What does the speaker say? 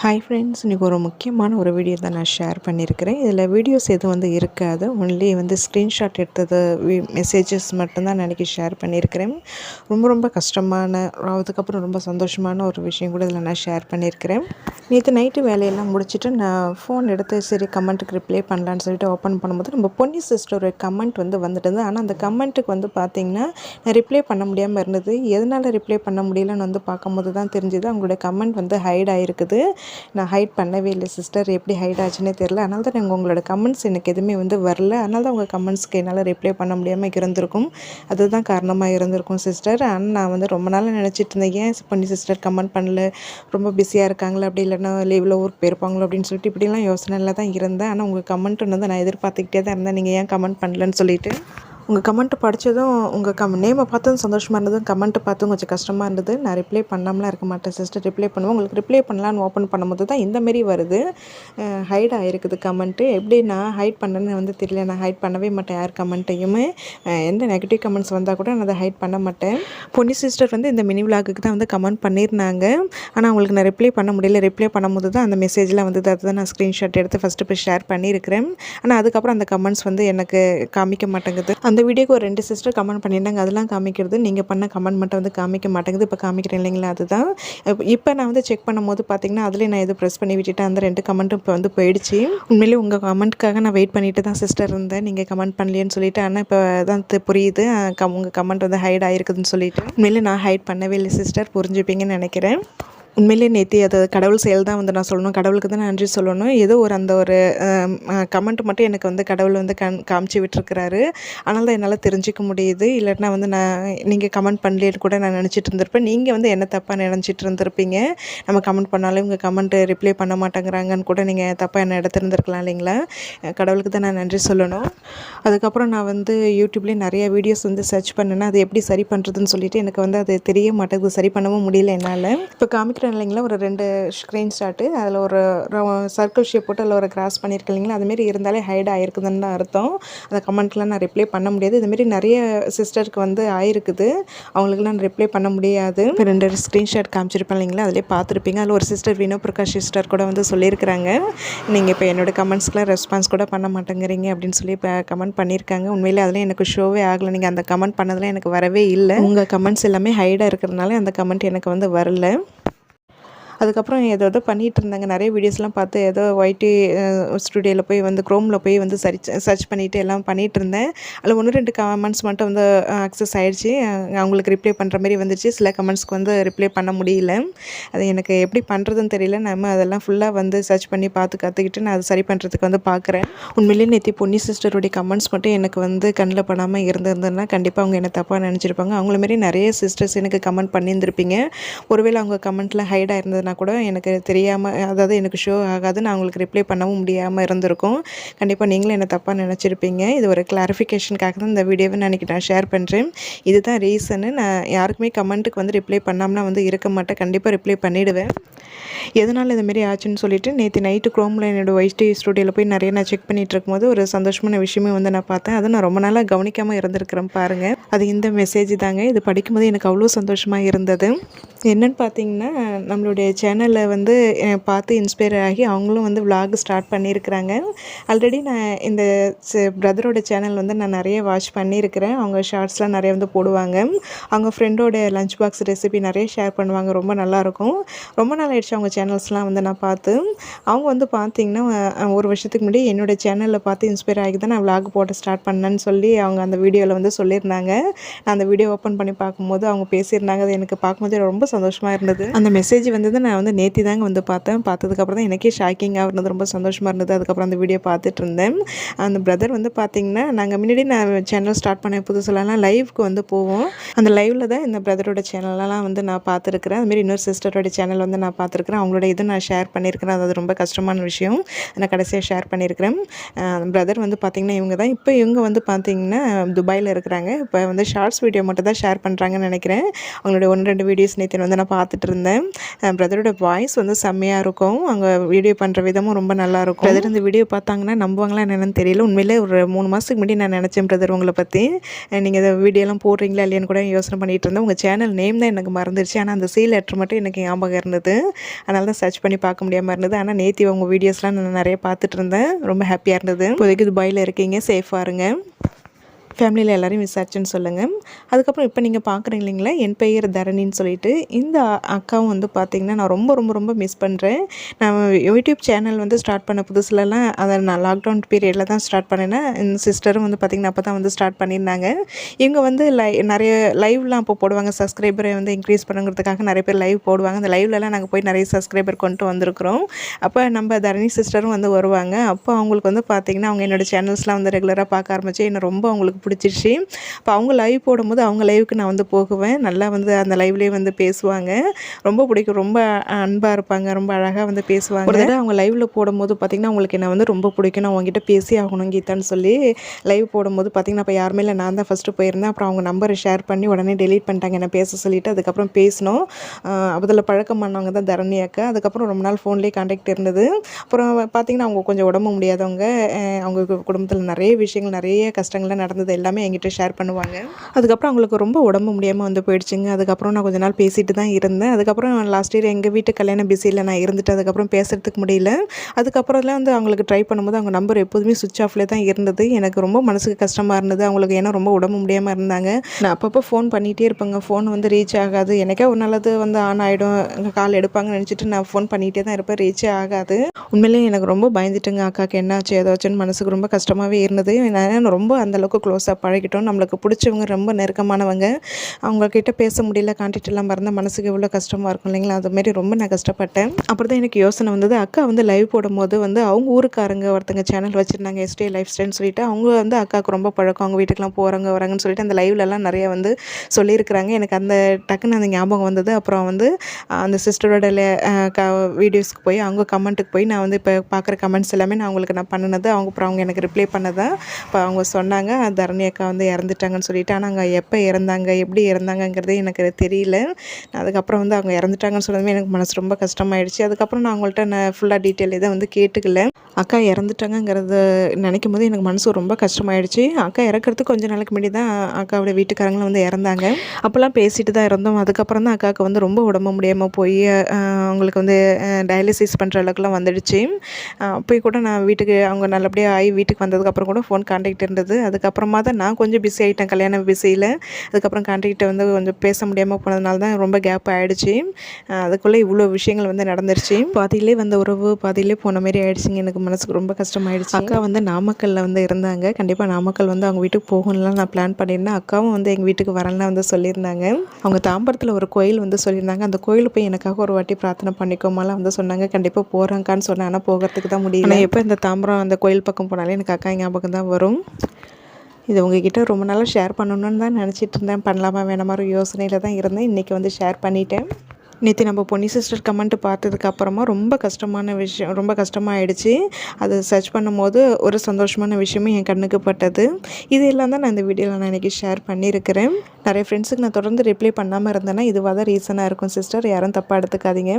Hi friends இன்றைக்கி ஒரு முக்கியமான ஒரு வீடியோ தான் நான் ஷேர் பண்ணியிருக்கிறேன் இதில் வீடியோஸ் எதுவும் வந்து இருக்காது. ஒன்லி வந்து ஸ்க்ரீன்ஷாட் எடுத்தது மெசேஜஸ் மட்டும்தான் நான் ஷேர் பண்ணியிருக்கிறேன் ரொம்ப ரொம்ப கஷ்டமான அதுக்கப்புறம் ரொம்ப சந்தோஷமான ஒரு விஷயம் கூட இதில் நான் ஷேர் பண்ணியிருக்கிறேன் நேற்று நைட்டு வேலையெல்லாம் முடிச்சுட்டு நான் ஃபோன் எடுத்து சரி கமெண்ட்டுக்கு ரிப்ளை பண்ணலான்னு சொல்லிட்டு ஓப்பன் பண்ணும்போது நம்ம பொன்னி சிஸ்டர் கமெண்ட் வந்து வந்துட்டு ஆனால் அந்த கமெண்ட்டுக்கு வந்து பார்த்திங்கன்னா நான் ரிப்ளை பண்ண முடியாமல் இருந்தது. எதனால் ரிப்ளை பண்ண முடியலன்னு வந்து பார்க்கும்போது தான் தெரிஞ்சுது. அவங்களுடைய கமெண்ட் வந்து ஹைட் ஆகிருக்குது நான் ஹைட் பண்ணவே இல்லை சிஸ்டர் எப்படி ஹைட் ஆச்சுன்னே தெரில அதனால தான் நீங்கள் உங்களோட கமெண்ட்ஸ் எனக்கு எதுவுமே வந்து வரல. அதனால தான் உங்கள் கமெண்ட்ஸ்க்கு என்னால் ரிப்ளை பண்ண முடியாமல் இருந்திருக்கும். அதுதான் காரணமாக இருந்திருக்கும் சிஸ்டர் ஆனால் நான் வந்து ரொம்ப நாள் நினச்சிட்டு இருந்தேன் ஏன் பண்ணி சிஸ்டர் கமெண்ட் பண்ணல? ரொம்ப பிஸியாக இருக்காங்களா? அப்படி இல்லைன்னா லீவில் ஊருக்கு போயிருப்பாங்களோ? அப்படின்னு சொல்லிட்டு இப்படிலாம் யோசனையில் தான் இருந்தேன். ஆனால் உங்கள் கமெண்ட் வந்து நான் எதிர்பார்த்துக்கிட்டே தான் இருந்தேன். நீங்கள் ஏன் கமெண்ட் பண்ணலன்னு சொல்லிட்டு. உங்கள் கமெண்ட்டு படித்ததும் உங்கள் கம் நேமை பார்த்ததும் சந்தோஷமாக இருந்ததும் கமெண்ட்டு பார்த்தும் கொஞ்சம் கஷ்டமாக இருந்தது. நான் ரிப்ளை பண்ணாமலாம் இருக்க மாட்டேன். சிஸ்டர் ரிப்ளை பண்ணுவேன் உங்களுக்கு ரிப்ளை பண்ணலான்னு ஓப்பன் பண்ணும்போது தான் இந்தமாரி வருது. ஹைட் ஆகிருக்குது கமெண்ட்டு எப்படி நான் ஹைட் பண்ணேன்னு வந்து தெரியல. நான் ஹைட் பண்ணவே மாட்டேன் யார் கமெண்ட்டையுமே எந்த நெகட்டிவ் கமெண்ட்ஸ் வந்தால் கூட நான் அதை ஹைட் பண்ண மாட்டேன். பொன்னி சிஸ்டர் வந்து இந்த மினி விலாகுக்கு தான் வந்து கமெண்ட் பண்ணியிருந்தாங்க. ஆனால் அவங்களுக்கு நான் ரிப்ளை பண்ண முடியல. ரிப்ளை பண்ணும்போது தான் அந்த மெசேஜ்லாம் வந்து அதை தான் நான் ஸ்க்ரீன்ஷாட் எடுத்து ஃபஸ்ட்டு போய் ஷேர் பண்ணியிருக்கிறேன். ஆனால் அதுக்கப்புறம் அந்த கமெண்ட்ஸ் வந்து எனக்கு காமிக்க மாட்டேங்குது. அந்த வீடியோக்கு ஒரு ரெண்டு சிஸ்டர் கமெண்ட் பண்ணியிருந்தாங்க. அதெல்லாம் காமிக்கிறது. நீங்கள் பண்ண கமெண்ட் மட்டும் வந்து காமிக்க மாட்டேங்குது. இப்போ காமிக்கிறேன் இல்லைங்களா? அதுதான். இப்போ நான் வந்து செக் பண்ணும்போது பார்த்தீங்கன்னா அதிலே நான் எது ப்ரெஸ் பண்ணி விட்டுட்டு அந்த ரெண்டு கமெண்ட்டும் இப்போ வந்து போயிடுச்சு. உண்மையிலே உங்கள் கமெண்ட்காக நான் வெயிட் பண்ணிட்டு தான் சிஸ்டர் இருந்தேன். நீங்கள் கமெண்ட் பண்ணலையேன்னு சொல்லிட்டு ஆனால் இப்போ தான் புரியுது. உங்கள் கமெண்ட் வந்து ஹைட் ஆகிருக்குதுன்னு சொல்லிட்டு. உண்மையிலே நான் ஹைட் பண்ணவே இல்லை சிஸ்டர் புரிஞ்சுப்பீங்கன்னு நினைக்கிறேன். உண்மையிலே நேற்று அது கடவுள் செயல் தான் வந்து நான் சொல்லணும். கடவுளுக்கு தான் நன்றி சொல்லணும். ஏதோ ஒரு அந்த ஒரு கமெண்ட் மட்டும் எனக்கு வந்து கடவுள் வந்து கண் காமிச்சு விட்டுருக்கிறாரு. ஆனால் தான் என்னால் தெரிஞ்சிக்க முடியுது. இல்லைன்னா வந்து நான் நீங்கள் கமெண்ட் பண்ணலேன்னு கூட நான் நினச்சிட்டு இருந்திருப்பேன். நீங்கள் வந்து என்ன தப்பாக நினச்சிட்டு இருந்திருப்பீங்க? நம்ம கமெண்ட் பண்ணாலும் இவங்க கமெண்ட்டு ரிப்ளை பண்ண மாட்டேங்கிறாங்கன்னு கூட நீங்கள் தப்பாக என்ன எடுத்துருந்துருக்கலாம் இல்லைங்களா? கடவுளுக்கு தான் நான் நன்றி சொல்லணும். அதுக்கப்புறம் நான் வந்து யூடியூப்லேயே நிறைய வீடியோஸ் வந்து சர்ச் பண்ணேன்னா அது எப்படி சரி பண்ணுறதுன்னு சொல்லிட்டு எனக்கு வந்து அது தெரிய மாட்டேங்குது. சரி பண்ணவும் முடியல என்னால். இப்போ காமிக்கிற காமிக்கிறேன் இல்லைங்களா? ஒரு ரெண்டு ஸ்க்ரீன் ஷாட்டு அதில் ஒரு சர்க்கிள் ஷேப் போட்டு அதில் ஒரு கிராஸ் பண்ணியிருக்கேன் இல்லைங்களா? அதுமாரி இருந்தாலே ஹைட் ஆகிருக்குதுன்னு தான் அர்த்தம். அந்த கமெண்ட்லாம் நான் ரிப்ளை பண்ண முடியாது. இதுமாரி நிறைய சிஸ்டருக்கு வந்து ஆயிருக்குது. அவங்களுக்குலாம் ரிப்ளை பண்ண முடியாது. இப்போ ரெண்டு ஸ்க்ரீன்ஷாட் காமிச்சிருப்பேன் இல்லைங்களா? அதிலே பார்த்துருப்பீங்க. அதில் ஒரு சிஸ்டர் வினோ பிரகாஷ் சிஸ்டர் கூட வந்து சொல்லியிருக்கிறாங்க. நீங்கள் இப்போ என்னோடய கமெண்ட்ஸ்க்குலாம் ரெஸ்பான்ஸ் கூட பண்ண மாட்டேங்கிறீங்க அப்படின்னு சொல்லி இப்போ கமெண்ட் பண்ணியிருக்காங்க. உண்மையிலே அதில் எனக்கு ஷோவே ஆகலை. நீங்கள் அந்த கமெண்ட் பண்ணதில் எனக்கு வரவே இல்லை. உங்கள் கமெண்ட்ஸ் எல்லாமே ஹைடாக இருக்கிறதுனால அந்த கமெண்ட் எனக்கு வந்து வரல. அதுக்கப்புறம் ஏதோ ஏதோ பண்ணிகிட்டு இருந்தாங்க நிறைய வீடியோஸ்லாம் பார்த்து ஏதோ ஒய்டி ஸ்டுடியோவில் போய் வந்து க்ரோமில் போய் வந்து சர்ச் சர்ச் பண்ணிவிட்டு எல்லாம் பண்ணிகிட்டு இருந்தேன் அதில் ஒன்று ரெண்டு கமெண்ட்ஸ் மட்டும் வந்து அக்சஸ் ஆகிடுச்சு அவங்களுக்கு ரிப்ளை பண்ணுற மாதிரி வந்துச்சு சில கமெண்ட்ஸ்க்கு வந்து ரிப்ளை பண்ண முடியல. அது எனக்கு எப்படி பண்ணுறதுன்னு தெரியல. நம்ம அதெல்லாம் ஃபுல்லாக வந்து சர்ச் பண்ணி பார்த்து கற்றுக்கிட்டு நான் அதை சரி பண்ணுறதுக்கு வந்து பார்க்குறேன். உண்மையிலேயே நேற்று பொன்னி சிஸ்டருடைய கமெண்ட்ஸ் மட்டும் எனக்கு வந்து கண்ணில் படாமல் இருந்திருந்ததுன்னா கண்டிப்பாக அவங்க என்ன தப்பாக நினச்சிருப்பாங்க. அவங்கள மாரி நிறைய சிஸ்டர்ஸ் எனக்கு கமெண்ட் பண்ணியிருந்திருப்பீங்க. ஒருவேளை அவங்க கமெண்ட்டில் ஹைடாக இருந்ததுனா கூட எனக்கு தெரியாமல் அதாவது எனக்கு ஷோ ஆகாது. நான் உங்களுக்கு ரிப்ளை பண்ணவும் முடியாமல் இருந்திருக்கும். கண்டிப்பாக நீங்களும் என்னை தப்பாக நினச்சிருப்பீங்க. இது ஒரு கிளாரிஃபிகேஷனுக்காக தான் இந்த வீடியோவை நான் இன்றைக்கி நான் ஷேர் பண்ணுறேன் இதுதான் ரீசனு நான் யாருக்குமே கமெண்ட்டுக்கு வந்து ரிப்ளை பண்ணாமல் வந்து இருக்க மாட்டேன். கண்டிப்பாக ரிப்ளை பண்ணிவிடுவேன் எதனால் இதுமாரி ஆச்சுன்னு சொல்லிட்டு நேற்று நைட்டு க்ரோமில் என்னோடய ஒய்ஸ்டி ஸ்டுடியோவில் போய் நிறைய நான் செக் பண்ணிகிட்டு இருக்கும்போது ஒரு சந்தோஷமான விஷயமே வந்து நான் பார்த்தேன். அதை நான் ரொம்ப நாளாக கவனிக்காமல் இருந்திருக்கிறேன் பாருங்கள் அது இந்த மெசேஜ் தாங்க. இது படிக்கும்போது எனக்கு அவ்வளோ சந்தோஷமாக இருந்தது. என்னென்னு பார்த்தீங்கன்னா நம்மளுடைய சேனலில் வந்து பார்த்து இன்ஸ்பயர் ஆகி அவங்களும் வந்து விலாக் ஸ்டார்ட் பண்ணியிருக்கிறாங்க. ஆல்ரெடி நான் இந்த பிரதரோட சேனல் வந்து நான் நிறைய வாட்ச் பண்ணியிருக்கிறேன். அவங்க ஷார்ட்ஸ்லாம் நிறைய வந்து போடுவாங்க. அவங்க ஃப்ரெண்டோட லஞ்ச் பாக்ஸ் ரெசிபி நிறைய ஷேர் பண்ணுவாங்க. ரொம்ப நல்லாயிருக்கும் ரொம்ப நாள் ஆயிடுச்சு அவங்க சேனல்ஸ்லாம் வந்து நான் பார்த்து அவங்க வந்து பார்த்திங்கன்னா ஒரு வருஷத்துக்கு முன்னாடி என்னோடய சேனலில் பார்த்து இன்ஸ்பயர் ஆகி தான் நான் விலாக் போட்டு ஸ்டார்ட் பண்ணேன்னு சொல்லி அவங்க அந்த வீடியோவில் வந்து சொல்லியிருந்தாங்க. நான் அந்த வீடியோ ஓப்பன் பண்ணி பார்க்கும்போது அவங்க பேசியிருந்தாங்க. அது எனக்கு பார்க்கும்போது ரொம்ப சந்தோஷமாக இருந்தது. அந்த மெசேஜ் வந்து நான் வந்து நேத்தி தாங்க வந்து பார்த்தேன். பார்த்ததுக்கப்புறம் தான் எனக்கே ஷாக்கிங்காக இருந்தது. ரொம்ப சந்தோஷமாக இருந்தது. அதுக்கப்புறம் அந்த வீடியோ பார்த்துட்டு இருந்தேன். அந்த பிரதர் வந்து பார்த்திங்கன்னா நாங்கள் முன்னாடி நான் சேனல் ஸ்டார்ட் பண்ண புதுசுலலாம் லைவ்க்கு வந்து போவோம். அந்த லைவில் தான் இந்த பிரதரோட சேனலெலாம் வந்து நான் பார்த்துருக்குறேன். அதுமாரி இன்னொரு சிஸ்டரோட சேனல் வந்து நான் பார்த்துருக்குறேன். அவங்களோட இதை நான் ஷேர் பண்ணியிருக்கிறேன். அது ரொம்ப கஷ்டமான விஷயம். நான் கடைசியாக ஷேர் பண்ணியிருக்கிறேன். பிரதர் வந்து பார்த்திங்கன்னா இவங்க தான். இப்போ இவங்க வந்து பார்த்திங்கன்னா துபாயில் இருக்கிறாங்க. இப்போ வந்து ஷார்ட்ஸ் வீடியோ மட்டும் தான் ஷேர் பண்ணுறாங்கன்னு நினைக்கிறேன். அவங்களோட ஒன்று ரெண்டு வீடியோஸ் நேற்று வந்து நான் பார்த்துட்டு இருந்தேன். பிரதரோட வாய்ஸ் வந்து செம்மையாக இருக்கும். அவங்க வீடியோ பண்ணுற விதமும் ரொம்ப நல்லாயிருக்கும் பிரதர் இந்த வீடியோ பார்த்தாங்கன்னா நம்புவாங்களா என்னென்னு தெரியல. உண்மையிலே ஒரு மூணு மாதத்துக்கு முன்னாடி நான் நினச்சேன் பிரதர் உங்களை பற்றி நீங்கள் இதை வீடியோலாம் போடுறீங்களா இல்லையான்னு கூட யோசனை பண்ணிகிட்டு இருந்தேன். உங்கள் சேனல் நேம் தான் எனக்கு மறந்துருச்சு. ஆனால் அந்த சீல் லெட்ரு மட்டும் எனக்கு ஞாபகம் இருந்தது. அதனால தான் சர்ச் பண்ணி பார்க்க முடியாமல் இருந்தது. ஆனால் நேத்தி உங்கள் வீடியோஸ்லாம் நான் நிறைய பார்த்துட்டு இருந்தேன். ரொம்ப ஹாப்பியாக இருந்தது. இப்போதைக்கு துபாயில் இருக்கீங்க. சேஃபாக இருங்க. ஃபேமிலியில் எல்லோரையும் விசாரிச்சுன்னு சொல்லுங்கள் அதுக்கப்புறம் இப்போ நீங்கள் பார்க்குறீங்க இல்லைங்களா என் பெயர் தரணின்னு சொல்லிட்டு இந்த அக்காவும் வந்து பார்த்திங்கன்னா நான் ரொம்ப ரொம்ப ரொம்ப மிஸ் பண்ணுறேன் நான் யூடியூப் சேனல் வந்து ஸ்டார்ட் பண்ண புதுசுலலாம் அதை நான் லாக்டவுன் பீரியடில் தான் ஸ்டார்ட் பண்ணினேன். இந்த சிஸ்டரும் வந்து பார்த்திங்கன்னா அப்போ தான் வந்து ஸ்டார்ட் பண்ணியிருந்தாங்க. இவங்க வந்து லை நிறைய லைவ்லாம் அப்போ போடுவாங்க. சப்ஸ்கிரைபரை வந்து இன்க்ரீஸ் பண்ணுங்கிறதுக்காக நிறைய பேர் லைவ் போடுவாங்க. அந்த லைவ்லலாம் நாங்கள் போய் நிறைய சப்ஸ்கிரைபர் கொண்டு வந்திருக்கிறோம். அப்போ நம்ம தரணி சிஸ்டரும் வந்து வருவாங்க. அப்போ அவங்களுக்கு வந்து பார்த்திங்கன்னா அவங்க என்னோடய சேனல்ஸ்லாம் வந்து ரெகுலராக பார்க்க ஆரம்பிச்சு என்னை ரொம்ப அவங்களுக்கு பிடிச்சிருச்சு. அப்போ அவங்க லைவ் போடும்போது அவங்க லைவுக்கு நான் வந்து போகுவேன். நல்லா வந்து அந்த லைவ்லேயே வந்து பேசுவாங்க. ரொம்ப பிடிக்கும். ரொம்ப அன்பாக இருப்பாங்க. ரொம்ப அழகாக வந்து பேசுவாங்க. ஒரு தடவை அவங்க லைவில் போடும்போது பார்த்திங்கன்னா அவங்களுக்கு என்ன வந்து ரொம்ப பிடிக்கும். நான் அவங்ககிட்ட பேசி ஆகணும் கீதான்னு சொல்லி லைவ் போடும்போது பார்த்திங்கன்னா அப்போ யாருமே இல்லை. நான் தான் ஃபஸ்ட்டு போயிருந்தேன். அப்புறம் அவங்க நம்பரை ஷேர் பண்ணி உடனே டெலீட் பண்ணிட்டாங்க. என்ன பேச சொல்லிவிட்டு அதுக்கப்புறம் பேசினோம். அதில் பழக்கம் பண்ணவங்க தான் தரணி அக்கா. அதுக்கப்புறம் ரொம்ப நாள் ஃபோன்லேயே கான்டாக்ட் இருந்தது. அப்புறம் பார்த்திங்கன்னா அவங்க கொஞ்சம் உடம்பு முடியாதவங்க. அவங்க குடும்பத்தில் நிறைய விஷயங்கள் நிறைய கஷ்டங்கள்லாம் நடந்தது. எல்லாமே என்கிட்ட ஷேர் பண்ணுவாங்க. அதுக்கப்புறம் அவங்களுக்கு ரொம்ப உடம்பு முடியாமல் வந்து போயிடுச்சுங்க. அதுக்கப்புறம் நான் கொஞ்ச நாள் பேசிட்டு தான் இருந்தேன். அதுக்கப்புறம் லாஸ்ட் இயர் எங்கள் வீட்டு கல்யாண பிஸியில் நான் இருந்துட்டு அதுக்கப்புறம் பேசுகிறதுக்கு முடியல. அதுக்கப்புறம்லாம் வந்து அவங்களுக்கு ட்ரை பண்ணும்போது அவங்க நம்பர் எப்போதுமே சுவிச் ஆஃப்லேயே தான் இருந்தது. எனக்கு ரொம்ப மனசுக்கு கஷ்டமாக இருந்தது. அவங்களுக்கு ஏன்னா ரொம்ப உடம்பு முடியாமல் இருந்தாங்க. நான் அப்பப்போ ஃபோன் பண்ணிகிட்டே இருப்பேங்க. ஃபோன் வந்து ரீச் ஆகாது. எனக்கே ஒரு நல்லது வந்து ஆன் ஆகிடும் எங்கள் கால் எடுப்பாங்கன்னு நினச்சிட்டு நான் ஃபோன் பண்ணிகிட்டே தான் இருப்பேன். ரீச்சே ஆகாது. உண்மையிலேயே எனக்கு ரொம்ப பயந்துட்டுங்க. அக்காவுக்கு என்னாச்சு ஏதாச்சுன்னு மனசுக்கு ரொம்ப கஷ்டமாகவே இருந்தது. நான் ரொம்ப அந்தளவுக்கு க்ளோஸாக பழகிட்டோம். நம்மளுக்கு பிடிச்சவங்க ரொம்ப நெருக்கமானவங்க. அவங்கக்கிட்ட பேச முடியல கான்டாக்ட் இல்லாமல் இருந்தால் மனசுக்கு எவ்வளோ கஷ்டமாக இருக்கும் இல்லைங்களா? அதுமாரி ரொம்ப நான் கஷ்டப்பட்டேன். அப்புறம் தான் எனக்கு யோசனை வந்தது அக்கா வந்து லைவ் போடும்போது வந்து அவங்க ஊருக்காரங்க ஒருத்தங்க சேனல் வச்சுருந்தாங்க எஸ்டே லைஃப் ஸ்டைல்னு சொல்லிட்டு அவங்க வந்து அக்காவுக்கு ரொம்ப பழக்கம். அவங்க வீட்டுக்கெலாம் போகிறாங்க வராங்கன்னு சொல்லிட்டு அந்த லைவ்லலாம் நிறைய வந்து சொல்லியிருக்கிறாங்க. எனக்கு அந்த டக்குன்னு அந்த ஞாபகம் வந்தது. அப்புறம் வந்து அந்த சிஸ்டரோட க வீடியோஸ்க்கு போய் அவங்க கமெண்ட்டுக்கு போய் நான் வந்து இப்போ பார்க்குற கமெண்ட்ஸ் எல்லாமே நான் அவங்களுக்கு நான் பண்ணினது. அவங்க அப்புறம் அவங்க எனக்கு ரிப்ளை பண்ணதான் இப்போ அவங்க சொன்னாங்க. தரணி அக்கா வந்து இறந்துட்டாங்கன்னு சொல்லிட்டு ஆனால் அங்கே எப்போ இறந்தாங்க எப்படி இறந்தாங்கங்கிறதே எனக்கு தெரியல. அதுக்கப்புறம் வந்து அவங்க இறந்துட்டாங்கன்னு சொன்னதுமே எனக்கு மனசு ரொம்ப கஷ்டமாயிடுச்சு. அதுக்கப்புறம் நான் அவங்கள்ட்ட நான் ஃபுல்லாக டீட்டெயில் இதை வந்து கேட்டுக்கல. அக்கா இறந்துட்டாங்கங்கிறத நினைக்கும் போது எனக்கு மனசு ரொம்ப கஷ்டமாயிடுச்சு. அக்கா இறக்கிறதுக்கு கொஞ்சம் நாளைக்கு முன்னாடி தான் அக்காவோட வீட்டுக்காரங்களும் வந்து இறந்தாங்க. அப்போல்லாம் பேசிட்டு தான் இருந்தோம். அதுக்கப்புறம் தான் அக்காவுக்கு வந்து ரொம்ப உடம்பு முடியாமல் போய் அவங்களுக்கு வந்து டயாலிசிஸ் பண்ணுற அளவுக்குலாம் வந்துடுச்சு. போய் கூட நான் வீட்டுக்கு அவங்க நல்லபடியாக ஆகி வீட்டுக்கு வந்ததுக்கப்புறம் கூட ஃபோன் கான்டாக்ட் இருந்தது. அதுக்கப்புறமா தான் நான் கொஞ்சம் பிஸி ஆகிட்டேன் கல்யாண பிஸியில் அதுக்கப்புறம் கான்டாக்ட்டை வந்து கொஞ்சம் பேச முடியாமல் போனதுனால தான் ரொம்ப கேப் ஆகிடுச்சு அதுக்குள்ளே இவ்வளோ விஷயங்கள் வந்து நடந்துருச்சு. பாதியிலே வந்த உறவு பாதியிலே போன மாதிரி ஆகிடுச்சிங்க எனக்கு மனசுக்கு ரொம்ப கஷ்டமாயிடுச்சு. அக்கா வந்து நாமக்கல்லில் வந்து இருந்தாங்க. கண்டிப்பாக நாமக்கல் வந்து அவங்க வீட்டுக்கு போகணும்லாம் நான் பிளான் பண்ணியிருந்தேன். அக்காவும் வந்து எங்கள் வீட்டுக்கு வரலாம் வந்து சொல்லியிருந்தாங்க. அவங்க தாம்பரத்தில் ஒரு கோயில் வந்து சொல்லியிருந்தாங்க. அந்த கோயில் போய் எனக்காக ஒரு வாட்டி பிரார்த்தனை பண்ணிக்கோமாலாம் வந்து சொன்னாங்க. கண்டிப்பாக போகிறாங்கான்னு சொன்னேன். ஆனால் போகிறதுக்கு தான் முடியும் எப்போ இந்த தாம்பரம் அந்த கோயில் பக்கம் போனாலே எனக்கு அக்கா ஞாபகம் தான் வரும். இது உங்ககிட்ட ரொம்ப நாளாக ஷேர் பண்ணணுன்னு தான் நினச்சிட்டு இருந்தேன். பண்ணலாமா வேணாமா யோசனையில் தான் இருந்தேன். இன்றைக்கி வந்து ஷேர் பண்ணிட்டேன். நேற்று நம்ம பொன்னி சிஸ்டர் கமெண்ட் பார்த்ததுக்கு அப்புறமா ரொம்ப கஷ்டமான விஷயம் ரொம்ப கஷ்டமாயிடுச்சு. அதை சர்ச் பண்ணும்போது ஒரு சந்தோஷமான விஷயமும் என் கண்ணுக்கு பட்டது. இது எல்லாம் தான் நான் இந்த வீடியோவில் நான் இன்றைக்கி ஷேர் பண்ணியிருக்கிறேன். நிறைய ஃப்ரெண்ட்ஸுக்கு நான் தொடர்ந்து ரிப்ளை பண்ணாமல் இருந்தேன்னா இதுவாக தான் ரீசனாக இருக்கும். சிஸ்டர் யாரும் தப்பாக எடுத்துக்காதீங்க.